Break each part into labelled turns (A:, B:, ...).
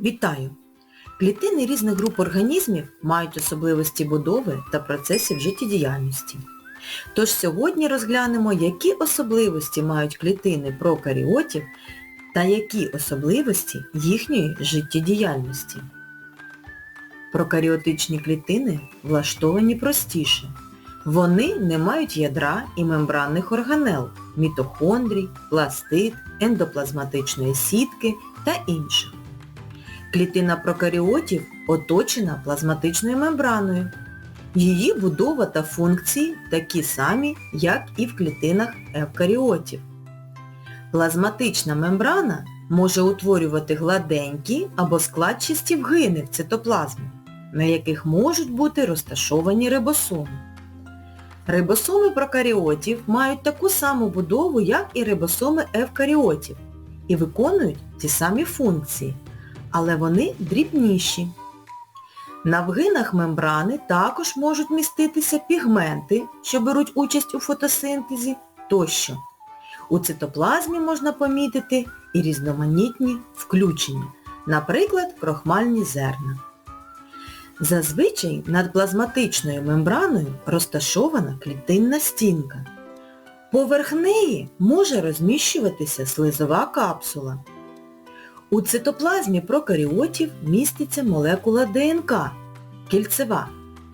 A: Вітаю! Клітини різних груп організмів мають особливості будови та процесів життєдіяльності. Тож сьогодні розглянемо, які особливості мають клітини прокаріотів та які особливості їхньої життєдіяльності. Прокаріотичні клітини влаштовані простіше. Вони не мають ядра і мембранних органел, мітохондрій, пластид, ендоплазматичної сітки та інших. Клітина прокаріотів оточена плазматичною мембраною. Її будова та функції такі самі, як і в клітинах евкаріотів. Плазматична мембрана може утворювати гладенькі або складчасті вгини в цитоплазмі, на яких можуть бути розташовані рибосоми. Рибосоми прокаріотів мають таку саму будову, як і рибосоми евкаріотів, і виконують ті самі функції, але вони дрібніші. На вгинах мембрани також можуть міститися пігменти, що беруть участь у фотосинтезі тощо. У цитоплазмі можна помітити і різноманітні включення, наприклад, крохмальні зерна. Зазвичай над плазматичною мембраною розташована клітинна стінка. Поверх неї може розміщуватися слизова капсула. У цитоплазмі прокаріотів міститься молекула ДНК, кільцева,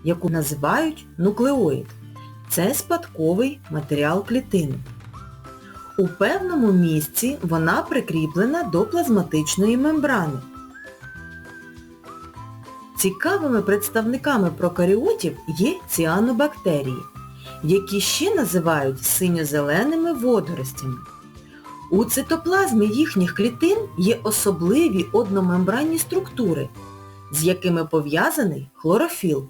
A: яку називають нуклеоїд. Це спадковий матеріал клітини. У певному місці вона прикріплена до плазматичної мембрани. Цікавими представниками прокаріотів є ціанобактерії, які ще називають синьо-зеленими водоростями. У цитоплазмі їхніх клітин є особливі одномембранні структури, з якими пов'язаний хлорофіл.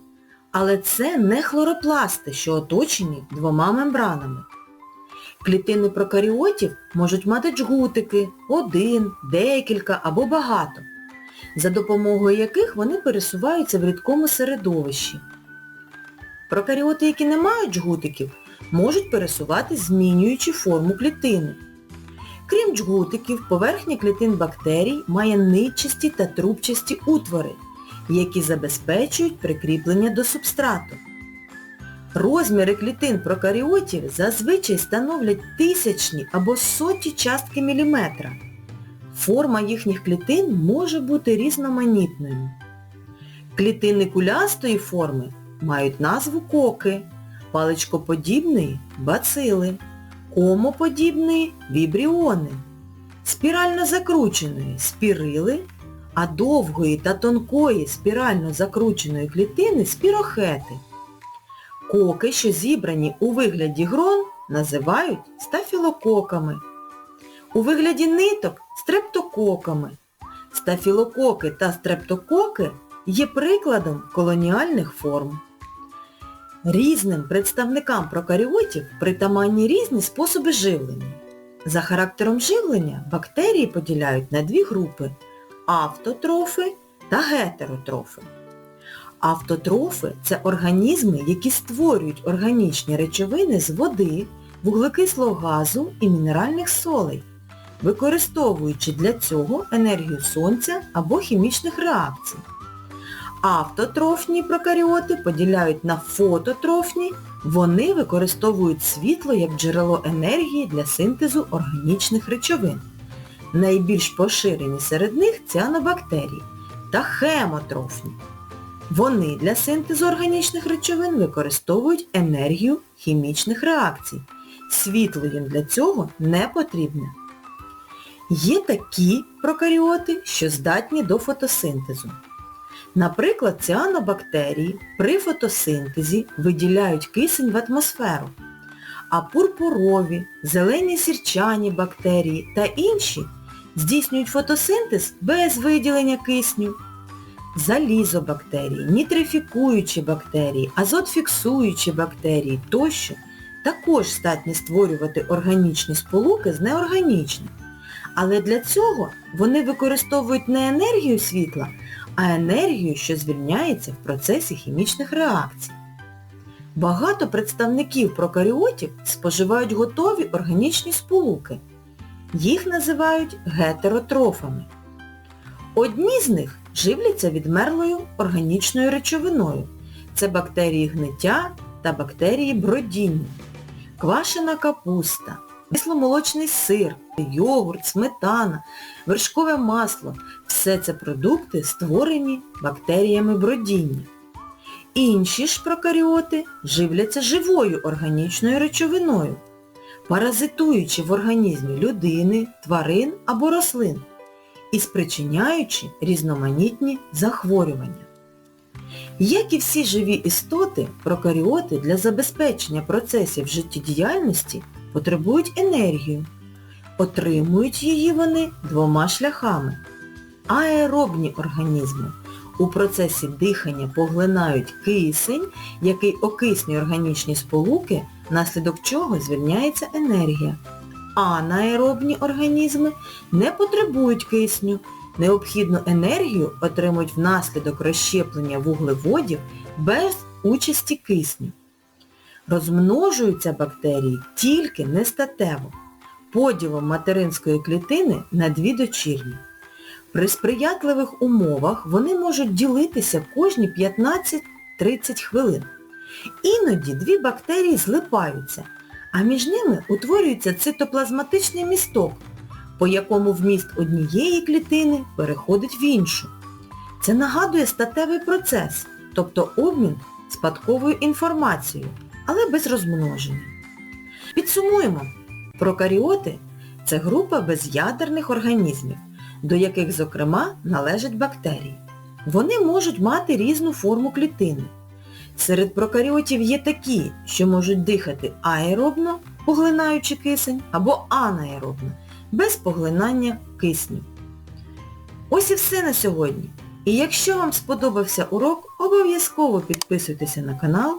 A: Але це не хлоропласти, що оточені двома мембранами. Клітини прокаріотів можуть мати джгутики, один, декілька або багато, за допомогою яких вони пересуваються в рідкому середовищі. Прокаріоти, які не мають джгутиків, можуть пересуватись, змінюючи форму клітини. Крім джгутиків, поверхня клітин бактерій має нитчасті та трубчасті утвори, які забезпечують прикріплення до субстрату. Розміри клітин прокаріотів зазвичай становлять тисячні або соті частки міліметра. Форма їхніх клітин може бути різноманітною. Клітини кулястої форми мають назву коки, паличкоподібної – бацили, комоподібної – вібріони, спірально закрученої – спірили, а довгої та тонкої спірально закрученої клітини – спірохети. Коки, що зібрані у вигляді грон, називають стафілококами. У вигляді ниток – стрептококами. Стафілококи та стрептококи є прикладом колоніальних форм. Різним представникам прокаріотів притаманні різні способи живлення. За характером живлення бактерії поділяють на дві групи – автотрофи та гетеротрофи. Автотрофи – це організми, які створюють органічні речовини з води, вуглекислого газу і мінеральних солей, використовуючи для цього енергію сонця або хімічних реакцій. Автотрофні прокаріоти поділяють на фототрофні, вони використовують світло як джерело енергії для синтезу органічних речовин. Найбільш поширені серед них ціанобактерії та хемотрофні. Вони для синтезу органічних речовин використовують енергію хімічних реакцій. Світло їм для цього не потрібне. Є такі прокаріоти, що здатні до фотосинтезу. Наприклад, ціанобактерії при фотосинтезі виділяють кисень в атмосферу, а пурпурові, зелені сірчані бактерії та інші здійснюють фотосинтез без виділення кисню. Залізобактерії, нітрифікуючі бактерії, азотфіксуючі бактерії тощо також здатні створювати органічні сполуки з неорганічних. Але для цього вони використовують не енергію світла, а енергію, що звільняється в процесі хімічних реакцій. Багато представників прокаріотів споживають готові органічні сполуки. Їх називають гетеротрофами. Одні з них живляться відмерлою органічною речовиною. Це бактерії гниття та бактерії бродіння. Квашена капуста, кисломолочний сир, йогурт, сметана, вершкове масло – все це продукти, створені бактеріями бродіння. Інші ж прокаріоти живляться живою органічною речовиною, паразитуючи в організмі людини, тварин або рослин і спричиняючи різноманітні захворювання. Як і всі живі істоти, прокаріоти для забезпечення процесів життєдіяльності потребують енергію. Отримують її вони двома шляхами. Аеробні організми у процесі дихання поглинають кисень, який окиснює органічні сполуки, внаслідок чого звільняється енергія. Анаеробні організми не потребують кисню, необхідну енергію отримують внаслідок розщеплення вуглеводів без участі кисню. Розмножуються бактерії тільки нестатево, поділом материнської клітини на дві дочірні. При сприятливих умовах вони можуть ділитися кожні 15-30 хвилин. Іноді дві бактерії злипаються, а між ними утворюється цитоплазматичний місток, по якому вміст однієї клітини переходить в іншу. Це нагадує статевий процес, тобто обмін спадковою інформацією, але без розмноження. Підсумуємо, прокаріоти – це група безядерних організмів, до яких, зокрема, належать бактерії. Вони можуть мати різну форму клітини. Серед прокаріотів є такі, що можуть дихати аеробно, поглинаючи кисень, або анаеробно, без поглинання кисню. Ось і все на сьогодні. І якщо вам сподобався урок, обов'язково підписуйтеся на канал,